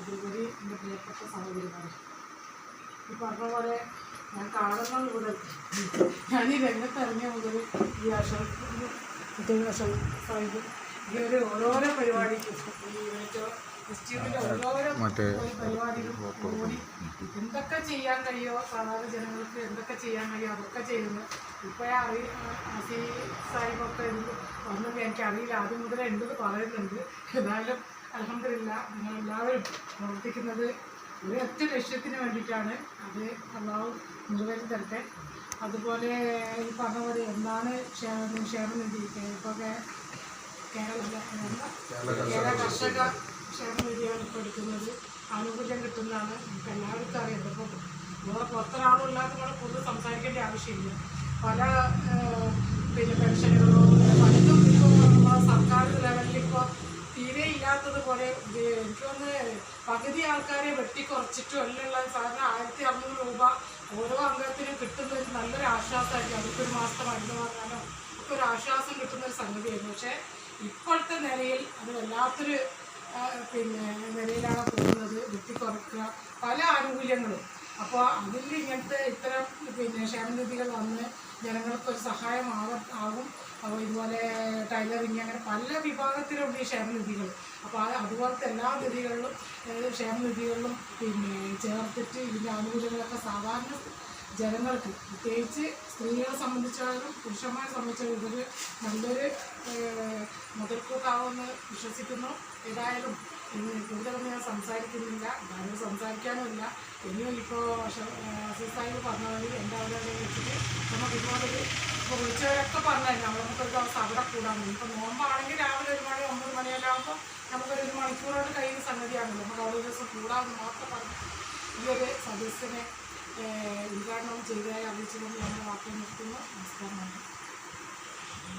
അതുപരി എന്റെ പ്രിയപ്പെട്ട സഹോദരിമാരെ. ഈ പറഞ്ഞ പോലെ ഞാൻ കാണുന്നത് മുതൽ ഞാൻ ഈ രംഗത്തിറങ്ങിയ മുതൽ ഈ ആശ്രമം അശോക് സാഹിബ് ഈ ഒരു ഓരോരോ പരിപാടിക്കും ഈ ഓരോരോ പരിപാടികളും കൂടി എന്തൊക്കെ ചെയ്യാൻ കഴിയോ സാധാരണ ജനങ്ങൾക്ക് എന്തൊക്കെ ചെയ്യാൻ കഴിയുമോ അതൊക്കെ ചെയ്യുന്നു. ഇപ്പോഴേ അറി അസി സാഹിബൊക്കെ വന്നത് എനിക്കറിയില്ല ആദ്യം മുതലേ ഉണ്ടെന്ന് പറയുന്നുണ്ട്. എന്നാലും അലഹമില്ല നിങ്ങളെല്ലാവരും പ്രവർത്തിക്കുന്നത് ഒരു ഒറ്റ ലക്ഷ്യത്തിന് വേണ്ടിയിട്ടാണ്. അത് അള്ളാഹു നിറവേറ്റി തരട്ടെ. അതുപോലെ ഈ പറഞ്ഞ പോലെ എന്താണ് ക്ഷേമം ക്ഷേമനിധി ഇപ്പോൾ കേരള കേരള കർഷക ക്ഷേമനിധിയാണ് ഇപ്പോൾ എടുക്കുന്നത് ആനുകൂല്യം കിട്ടുന്നതാണ്. നമുക്ക് എല്ലാവർക്കും അറിയാം. ഇപ്പോൾ വേറെ പുറത്തൊരാളും ഇല്ലാത്ത പോലെ കൂടുതൽ സംസാരിക്കേണ്ട ആവശ്യമില്ല. പല പിന്നെ പെൻഷനുകളോ തോന്നുന്നു പകുതി ആൾക്കാരെ വെട്ടിക്കുറച്ചിട്ടും എല്ലാം സാധാരണ ആയിരത്തി അറുന്നൂറ് രൂപ ഓരോ അംഗത്തിനും കിട്ടുന്ന ഒരു നല്ലൊരു ആശ്വാസമായിരിക്കും. അവർക്ക് ഒരു മാസത്തെ മരുന്ന് വാങ്ങാനോ ഒക്കെ ഒരു ആശ്വാസം കിട്ടുന്ന ഒരു സംഗതിയായിരുന്നു. പക്ഷേ ഇപ്പോഴത്തെ നിലയിൽ അത് വല്ലാത്തൊരു ആ, പിന്നെ നിലയിലാണ് പോകുന്നത്. വെട്ടിക്കുറക്കുക പല ആനുകൂല്യങ്ങളും. അപ്പോൾ അതിൽ ഇങ്ങനത്തെ ഇത്തരം പിന്നെ ക്ഷേമനിധികൾ വന്ന് ജനങ്ങൾക്കൊരു സഹായമാകും ആകും അപ്പോൾ ഇതുപോലെ ടൈലറിങ് അങ്ങനെ പല വിഭാഗത്തിലുണ്ട് ഈ ക്ഷേമനിധികൾ അപ്പോൾ അത് അതുപോലത്തെ എല്ലാ നിധികളിലും ക്ഷേമനിധികളിലും പിന്നെ ചേർത്തിട്ട് ഇതിന്റെ ആനുകൂല്യങ്ങളൊക്കെ സാധാരണ ജനങ്ങൾക്ക് പ്രത്യേകിച്ച് സ്ത്രീകളെ സംബന്ധിച്ചാലും പുരുഷന്മാരെ സംബന്ധിച്ചാലും ഇതൊരു നല്ലൊരു മുതൽക്കൂട്ടാവുമെന്ന് വിശ്വസിക്കുന്നു. ഏതായാലും ഇനി കൂടുതലൊന്നും ഞാൻ സംസാരിക്കുന്നില്ല ഞാനും സംസാരിക്കാനുമില്ല. ഇനിയും ഇപ്പോൾ അസീസായി പറഞ്ഞ വഴി എന്റെ അവിടെ വെച്ചിട്ട് നമുക്ക് ഇതുപോലൊരു ഇപ്പോൾ വിളിച്ചവരൊക്കെ പറഞ്ഞതന്നെ അവിടെ നമുക്കൊരു ദിവസം അവിടെ കൂടാൻ. ഇപ്പോൾ നോമ്പാണെങ്കിൽ രാവിലെ ഒരു മണി ഒമ്പത് മണിയെല്ലാം ആകുമ്പോൾ നമുക്കൊരു ഒരു മണിക്കൂറോട് കഴിയുന്ന സംഗതിയാണല്ലോ. നമുക്ക് ഒരു ദിവസം കൂടാമെന്ന് മാത്രം പറഞ്ഞു ഈ ഒരു സദസ്സിനെ ഉദ്ഘാടനം ചെയ്തതായി അറിയിച്ചുകൊണ്ട് ഞാൻ വാർത്ത നിർത്തുന്നു. നമസ്കാരം.